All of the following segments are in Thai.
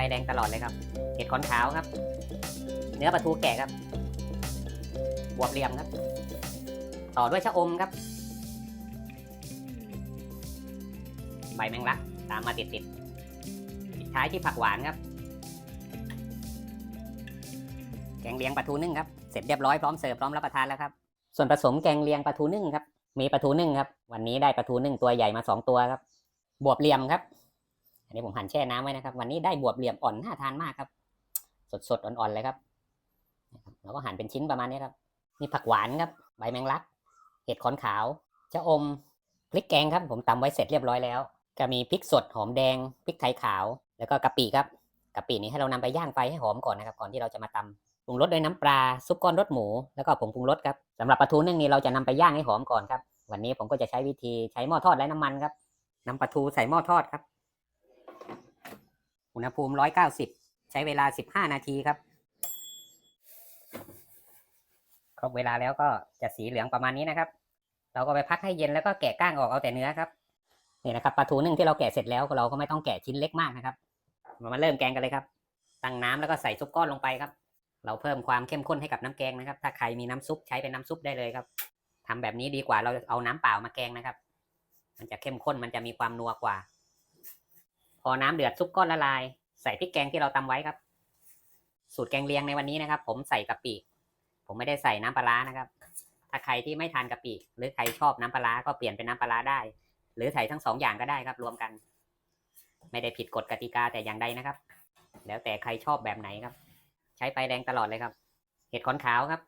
ฟแดงตลอดเลยครับ เห็ดขอนขาวครับ เนื้อปลาทูแกะครับบวบเหลี่ยมครับ ต่อด้วยชะอมครับ ใบแมงลักตามมาติดติดๆปิดท้ายที่ผักหวานครับ แกงเลียงปลาทูนึ่งครับ เสร็จเรียบร้อยพร้อมเสิร์ฟพร้อมรับประทานแล้วครับ ส่วนผสมแกงเลียงปลาทูนึ่งครับ มีปลาทูนึ่งครับ วันนี้ได้ปลาทูนึ่งตัวใหญ่มาสองตัวครับ บวบเหลี่ยมครับ อันนี้ผมหั่นแช่น้ำไว้นะครับ วันนี้ได้บวบเหลี่ยมอ่อนน่าทานมากครับ สดๆอ่อนๆเลยครับนะครับแล้วก็หั่นเป็นชิ้นประมาณนี้ครับนี่ผักหวานครับใบแมงลัก เห็ดขอนขาวชะอมพริกแกงครับ ผมตำไว้เสร็จเรียบร้อยแล้ว ก็มีพริกสดหอมแดงพริกไทยขาว แล้วก็กะปิครับกะปินี้ให้เรานำไปย่างไฟให้หอมก่อนนะครับ ก่อนที่เราจะมาตำปรุงรสด้วยน้ำปลาซุปก้อนรสหมูแล้วก็ผงปรุงรสครับสำหรับปลาทูนึ่งนี้เราจะนำไปย่างให้หอมก่อนครับ วันนี้ผมก็จะใช้วิธีใช้หม้อทอดไร้น้ำมันครับนำปลาทูใส่หม้อทอดครับ อุณหภูมิ190ใช้เวลา15นาทีครับ ครบเวลาแล้วก็จะสีเหลืองประมาณนี้นะครับ เราก็ไปพักให้เย็นแล้วก็แกะก้างออกเอาแต่เนื้อครับนี่นะครับปลาทูนึ่งที่เราแกะเสร็จแล้วเราก็ไม่ต้องแกะชิ้นเล็กมากนะครับเรามาเริ่มแกงกันเลยครับ ตั้งน้ำแล้วก็ใส่ซุปก้อนลงไปครับ เราเพิ่มความเข้มข้นให้กับน้ำแกงนะครับ ถ้าใครมีน้ำซุปใช้เป็นน้ำซุปได้เลยครับทำแบบนี้ดีกว่าเราเอาน้ำเปล่ามาแกงนะครับ มันจะเข้มข้นมันจะมีความนัวกว่า พอน้ำเดือดซุปก้อนละลาย ใส่พริกแกงที่เราตำไว้ครับ สูตรแกงเลียงในวันนี้นะครับ ผมใส่กะปิผมไม่ได้ใส่น้ำปลาร้านะครับ ถ้าใครที่ไม่ทานกะปิหรือใครชอบน้ำปลาร้าก็เปลี่ยนเป็นน้ำปลาร้าได้ หรือใส่ทั้งสองอย่างก็ได้ครับ รวมกัน ไม่ได้ผิดกฎกติกาแต่อย่างใดนะครับ แล้วแต่ใครชอบแบบไหนครับ ใช้ไฟแดงตลอดเลยครับ เห็ดขอนขาวครับ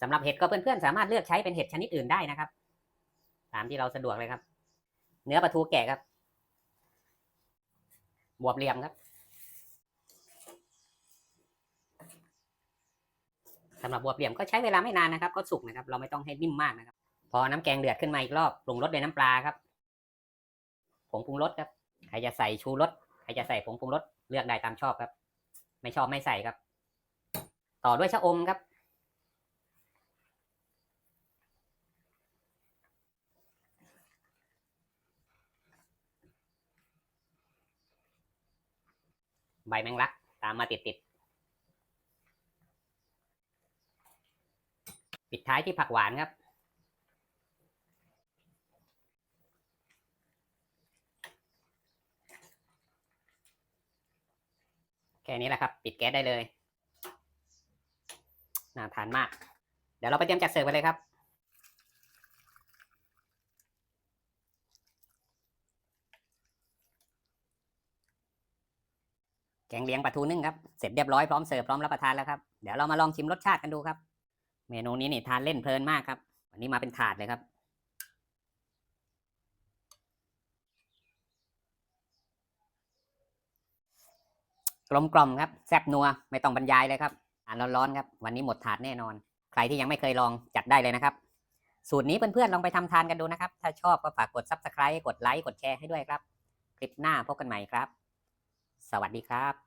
สำหรับเห็ดก็เพื่อนๆสามารถเลือกใช้เป็นเห็ดชนิดอื่นได้นะครับ ตามที่เราสะดวกเลยครับ เนื้อปลาทูแกะครับ บวบเหลี่ยมครับสำหรับบวบเหลี่ยมก็ใช้เวลาไม่นานนะครับ ก็สุกนะครับ เราไม่ต้องให้นิ่มมากนะครับ พอน้ำแกงเดือดขึ้นมาอีกรอบปรุงรสด้วยน้ำปลาครับผงปรุงรสครับใครจะใส่ชูรสใครจะใส่ผงปรุงรสเลือกได้ตามชอบครับ ไม่ชอบไม่ใส่ครับ ต่อด้วยชะอมครับ ใบแมงลัก ตามมาติดติดปิดท้ายที่ผักหวานครับ แค่นี้แหละครับ ปิดแก๊สได้เลย น่าทานมาก เดี๋ยวเราไปเตรียมจัดเสิร์ฟกันเลยครับ แกงเลียงปลาทูนึ่งครับเสร็จเรียบร้อยพร้อมเสิร์ฟพร้อมรับประทานแล้วครับเดี๋ยวเรามาลองชิมรสชาติกันดูครับ เมนูนี้นี่ทานเล่นเพลินมากครับวันนี้มาเป็นถาดเลยครับ กลมกล่อมครับแซ่บนัวไม่ต้องบรรยายเลยครับอ่านร้อนๆครับ วันนี้หมดถาดแน่นอน ใครที่ยังไม่เคยลองจัดได้เลยนะครับ สูตรนี้เพื่อนๆลองไปทำทานกันดูนะครับ ถ้าชอบก็ฝากกด subscribe กดไลค์กดแชร์ให้ด้วยครับ คลิปหน้าพบกันใหม่ครับ สวัสดีครับ